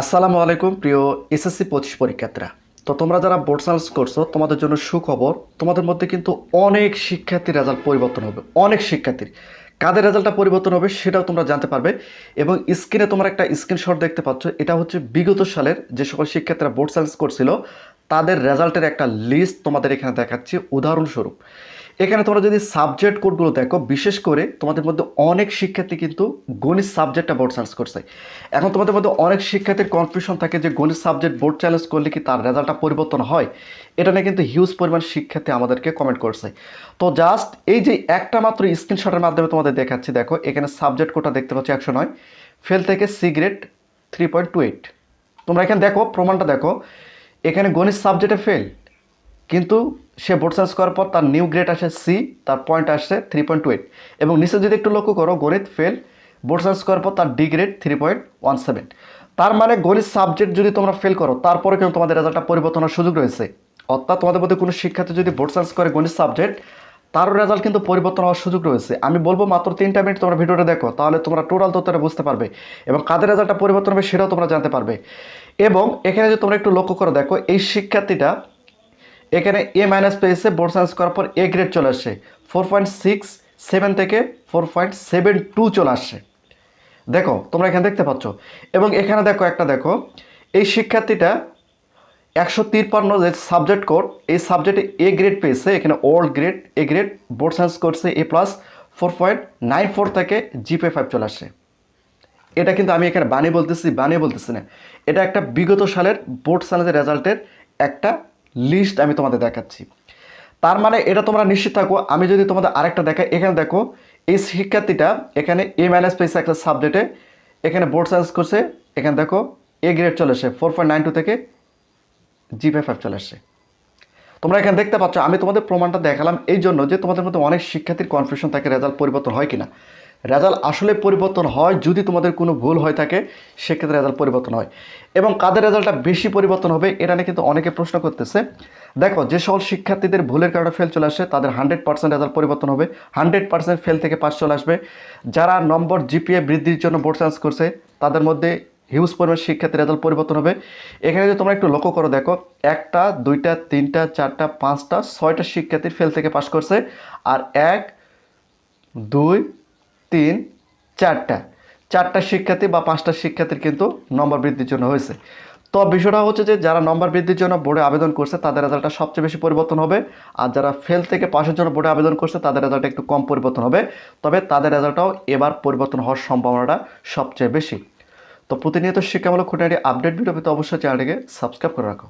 আসসালামু আলাইকুম, প্রিয় এসএসসি পঁচিশ পরীক্ষার্থীরা। তো তোমরা যারা বোর্ড সায়েন্স করছ, তোমাদের জন্য সুখবর, তোমাদের মধ্যে কিন্তু অনেক শিক্ষার্থীর রেজাল্ট পরিবর্তন হবে, অনেক শিক্ষার্থীর। কাদের রেজাল্টটা পরিবর্তন হবে সেটাও তোমরা জানতে পারবে এবং স্ক্রিনে তোমরা একটা স্ক্রিনশট দেখতে পাচ্ছ, এটা হচ্ছে বিগত সালের যে সকল শিক্ষার্থীরা বোর্ড সায়েন্স করছিল, তাদের রেজাল্টের একটা লিস্ট তোমাদের এখানে দেখাচ্ছি। উদাহরণস্বরূপ এখানে তোমরা যদি সাবজেক্ট কোডগুলো দেখো, বিশেষ করে তোমাদের মধ্যে অনেক শিক্ষার্থী কিন্তু গণিত সাবজেক্টটা বোর্ড চ্যালেঞ্জ করছে। এখন তোমাদের মধ্যে অনেক শিক্ষার্থীর কনফিউশন থাকে যে গণিত সাবজেক্ট বোর্ড চ্যালেঞ্জ করলে কি তার রেজাল্টটা পরিবর্তন হয়? এটা নিয়ে কিন্তু হিউজ পরিমাণ শিক্ষার্থী আমাদেরকে কমেন্ট করছে। তো জাস্ট এই যে একটা মাত্র স্ক্রিনশটের মাধ্যমে তোমাদের দেখাচ্ছি, দেখো, এখানে সাবজেক্ট কোডটা দেখতে পাচ্ছি একশো নয়। ফেল থেকে সিগ্রেট থ্রি পয়েন্ট টু এইট তোমরা এখানে দেখো, প্রমাণটা দেখো। এখানে গণিত সাবজেক্টে ফেল কিন্তু সে বোর্ড সায়েন্স করার পর তার নিউ গ্রেড আসে সি, তার পয়েন্ট আসছে থ্রি পয়েন্ট টু এইট এবং নিচে যদি একটু লক্ষ্য করো, গণিত ফেল বোর্ড সায়েন্স করার পর তার D grade three point one seven তার মানে গণিত সাবজেক্ট যদি তোমরা ফেল করো, তারপরে কিন্তু তোমাদের রেজাল্টটা পরিবর্তনের সুযোগ রয়েছে। অর্থাৎ তোমাদের মধ্যে কোনো শিক্ষার্থী যদি বোর্ড সায়েন্স করে গণিত সাবজেক্ট তারও রেজাল্ট কিন্তু পরিবর্তন হওয়ার সুযোগ রয়েছে। আমি বলব মাত্র তিনটা মিনিট তোমরা ভিডিওটা দেখো, তাহলে তোমরা টোটাল তথ্যটা বুঝতে পারবে এবং কাদের রেজাল্টটা পরিবর্তন হবে সেটাও তোমরা জানতে পারবে। এবং এখানে যদি তোমরা একটু লক্ষ্য করে, দেখো, এই শিক্ষার্থীটা এখানে এ মাইনাস পেয়েছে বোর্ড সায়েন্স করার পর এ গ্রেড চলে আসছে ফোর পয়েন্ট সিক্স সেভেন থেকে ফোর পয়েন্ট সেভেন টু চলে আসছে দেখো, তোমরা এখানে দেখতে পাচ্ছ। এবং এখানে দেখো, একটা দেখো, এই শিক্ষার্থীটা একশো তিরপান্ন যে সাবজেক্ট কোড এই সাবজেক্টে এ গ্রেড পেয়েছে, এখানে old grade A grade board science করছে A plus four point nine four থেকে জিপে ফাইভ চলে আসছে এটা কিন্তু আমি এখানে বানিয়ে বলতেছি বানিয়ে বলতেছি না। এটা একটা বিগত সালের বোর্ড সায়েন্সের রেজাল্টের একটা লিস্ট আমি তোমাদের দেখাচ্ছি। তার মানে এটা তোমরা নিশ্চিত থাকো, আমি যদি তোমাদের আরেকটা দেখাই, এখানে দেখো, এই শিক্ষার্থীটা এখানে এ মাইনাস পেয়েছে একটা সাবজেক্টে এখানে বোর্ড সায়েন্স করছে, এখানে দেখো এ গ্রেড চলে আসে ফোর পয়েন্ট নাইন টু থেকে জিপে ফাইভ চলে আসছে তোমরা এখানে দেখতে পাচ্ছ, আমি তোমাদের প্রমাণটা দেখালাম এই জন্য যে তোমাদের মধ্যে অনেক শিক্ষার্থীর কনফিউশন থাকে রেজাল্ট পরিবর্তন হয় কিনা। রেজাল্ট আসলে পরিবর্তন হয় যদি তোমাদের কোনো ভুল হয়ে থাকে, সেক্ষেত্রে রেজাল্ট পরিবর্তন হয়। এবং কাদের রেজাল্টটা বেশি পরিবর্তন হবে, এটা নিয়ে কিন্তু অনেকে প্রশ্ন করতেছে। দেখো, যে সকল শিক্ষার্থীদের ভুলের কারণে ফেল চলে আসে, তাদের হান্ড্রেড পার্সেন্ট রেজাল্ট পরিবর্তন হবে। হান্ড্রেড পার্সেন্ট ফেল থেকে পাস চলে আসবে। যারা নম্বর জিপিএ বৃদ্ধির জন্য বোর্ড চান্স করছে, তাদের মধ্যে হিউজ পরিমাণ শিক্ষার্থী রেজাল্ট পরিবর্তন হবে। এখানে যদি তোমরা একটু লক্ষ্য করো, দেখো, একটা, দুইটা, তিনটা, চারটা, পাঁচটা, ছয়টা শিক্ষার্থী ফেল থেকে পাস করছে। আর এক, দুই তিন, চারটা। চারটা শিক্ষার্থী বা পাঁচটা শিক্ষার্থীর কিন্তু নম্বর বৃদ্ধির জন্য হয়েছে। তো বিষয়টা হচ্ছে যে যারা নম্বর বৃদ্ধির জন্য বোর্ডে আবেদন করছে, তাদের রেজাল্টটা সবচেয়ে বেশি পরিবর্তন হবে। আর যারা ফেল থেকে পাশের জন্য বোর্ডে আবেদন করছে, তাদের রেজাল্টটা একটু কম পরিবর্তন হবে। তবে তাদের রেজাল্টটাও এবার পরিবর্তন হওয়ার সম্ভাবনাটা সবচেয়ে বেশি। তো প্রতিনিয়ত শিক্ষামূলক খুঁটিনাটি আপডেট ভিডিও পেতে অবশ্যই চ্যানেলটিকে সাবস্ক্রাইব করে রাখো।